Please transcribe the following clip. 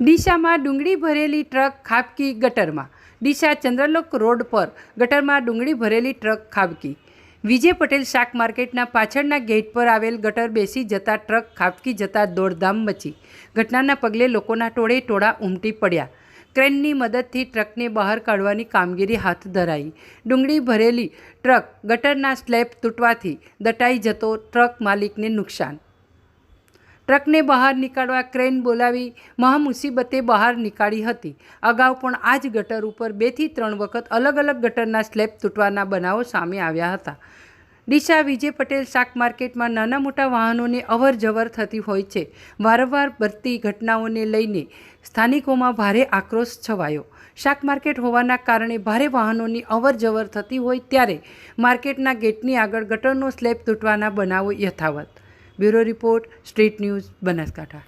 ડીસામાં ડુંગળી ભરેલી ટ્રક ખાબકી ગટરમાં. ડીસા ચંદ્રલોક રોડ પર ગટરમાં ડુંગળી ભરેલી ટ્રક ખાબકી. વિજય પટેલ શાક માર્કેટના પાછળના ગેટ પર આવેલ ગટર બેસી જતા ટ્રક ખાબકી જતા દોડધામ મચી. ઘટનાના પગલે લોકોના ટોળે ટોળા ઉમટી પડ્યા. ક્રેનની મદદથી ટ્રકને બહાર કાઢવાની કામગીરી હાથ ધરાઈ. ડુંગળી ભરેલી ટ્રક ગટરના સ્લેબ તૂટવાથી દટાઈ જતો ટ્રક માલિકને નુકસાન ટ્રકને બહાર નીકાળવા ક્રેન બોલાવી મહામુસીબતે બહાર નીકાળી હતી. અગાઉ પણ આ જ ગટર ઉપર બેથી ત્રણ વખત અલગ અલગ ગટરના સ્લેબ તૂટવાના બનાવો સામે આવ્યા હતા. ડીસા વિજય પટેલ શાક માર્કેટમાં નાના મોટા વાહનોને અવર જવર થતી હોય છે. વારંવાર બનતી ઘટનાઓને લઈને સ્થાનિકોમાં ભારે આક્રોશ છવાયો. શાક માર્કેટ હોવાના કારણે ભારે વાહનોની અવર જવર થતી હોય ત્યારે માર્કેટના ગેટની આગળ ગટરનો સ્લેબ તૂટવાના બનાવો યથાવત. Bureau report street news Banaskantha.